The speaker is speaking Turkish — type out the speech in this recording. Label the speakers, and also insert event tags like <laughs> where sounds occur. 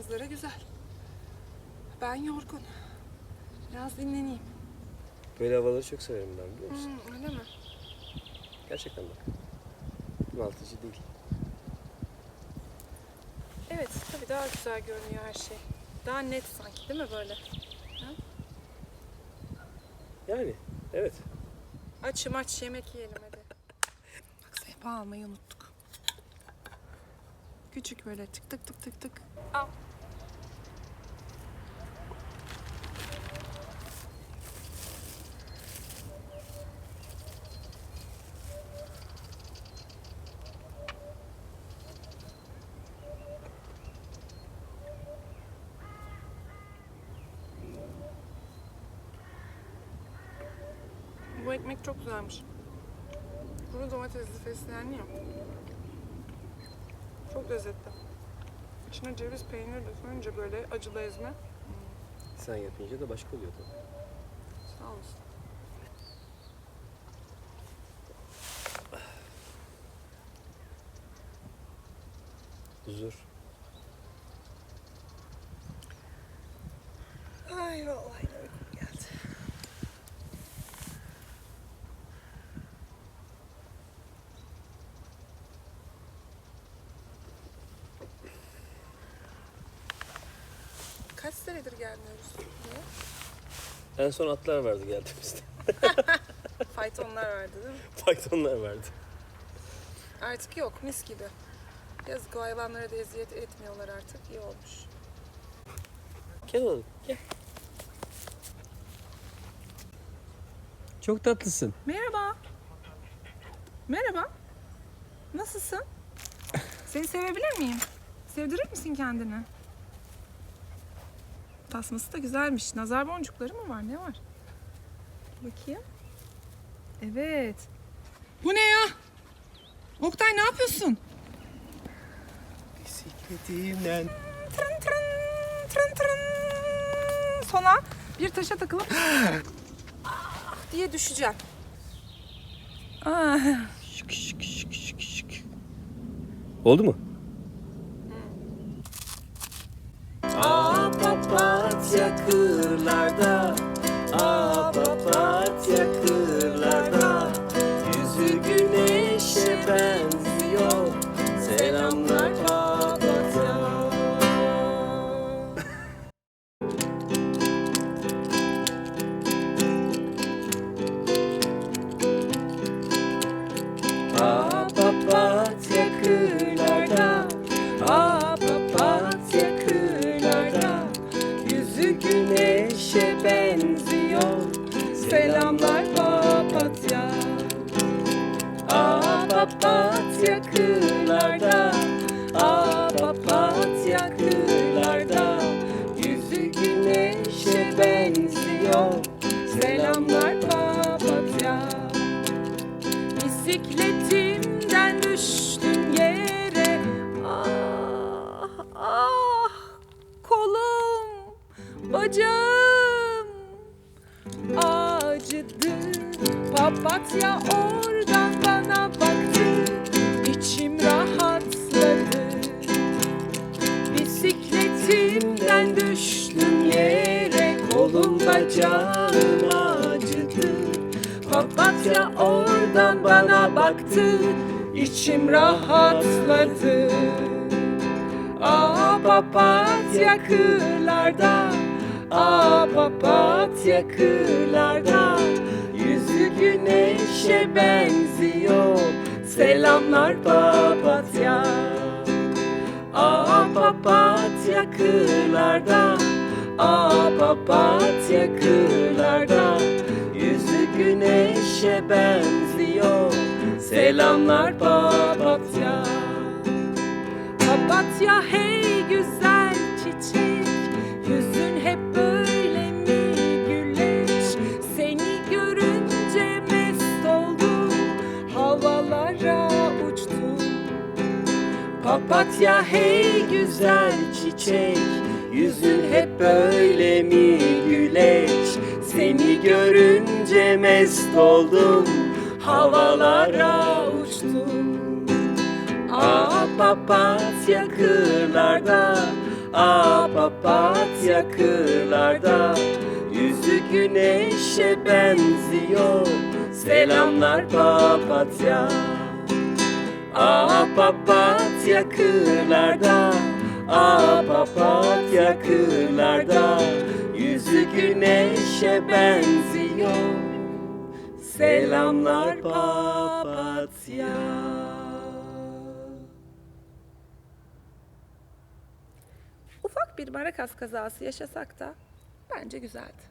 Speaker 1: Manzara güzel. Ben yorgun. Biraz dinleneyim.
Speaker 2: Böyle havaları çok severim ben biliyor musun?
Speaker 1: Hmm, öyle mi?
Speaker 2: Gerçekten bak. Bunaltıcı değil.
Speaker 1: Evet, tabii daha güzel görünüyor her şey. Daha net sanki değil mi böyle?
Speaker 2: Yani evet.
Speaker 1: Açım aç yemek yiyelim hadi. Bak sehpa almayı unuttuk. Küçük böyle tık tık tık tık tık. Al. Bu ekmek çok güzelmiş. Kuru domatesli fesleğenli ya. Çok lezzetli. İçine ceviz peynir koyunca böyle acılı ezme.
Speaker 2: Sen yapınca da başka oluyor tabii.
Speaker 1: Sağ olasın.
Speaker 2: Huzur.
Speaker 1: Ay vallahi Kaç senedir gelmiyoruz buraya?
Speaker 2: En son atlar vardı geldiğimizde. <laughs>
Speaker 1: Faytonlar vardı değil mi?
Speaker 2: Pythonlar vardı.
Speaker 1: Artık yok mis gibi. Yazık o hayvanlara da eziyet etmiyorlar artık. İyi olmuş.
Speaker 2: Gel oğlum gel. Çok tatlısın.
Speaker 1: Merhaba. Merhaba. Nasılsın? <laughs> Seni sevebilir miyim? Sevdirir misin kendini? Tasması da güzelmiş. Nazar boncukları mı var? Ne var? Bakayım. Evet. Bu ne ya? Oktay ne yapıyorsun?
Speaker 2: Bisikletimden.
Speaker 1: Tırın tırın tırın tırın. Sona bir taşa takılıp ah <gasps> diye düşeceğim. Ah.
Speaker 2: Şık şık şık şık şık. Oldu mu? Papatya kırlarda Aa papatya kırlarda Yüzü güneşe benziyor Selamlar papatya.
Speaker 1: Bisikletimden düştüm yere. Ah ah kolum, bacağım acıdı. Papatya oradan Bisikletimden düştüm yere. Kolum bacağım acıdı. Papatya oradan bana baktı. İçim rahatladı. Aa papatya kırlarda Aa papatya kırlarda Yüzü güneşe benziyor Selamlar papatya papatya kırlarda. Aa papatya kırlarda. Yüzü güneşe benziyor. Selamlar papatya. Papatya hey Papatya hey güzel çiçek Yüzün hep böyle mi güleç? Seni görünce mest oldum Havalara uçtum. Aa papatya kırlarda Aa papatya kırlarda Yüzü güneşe benziyor Selamlar papatya Aa papatya kırlarda Aa papatya kırlarda Yüzü güneşe benziyor. Selamlar papatya.
Speaker 3: Ufak bir barakas kazası yaşasak da bence güzeldi.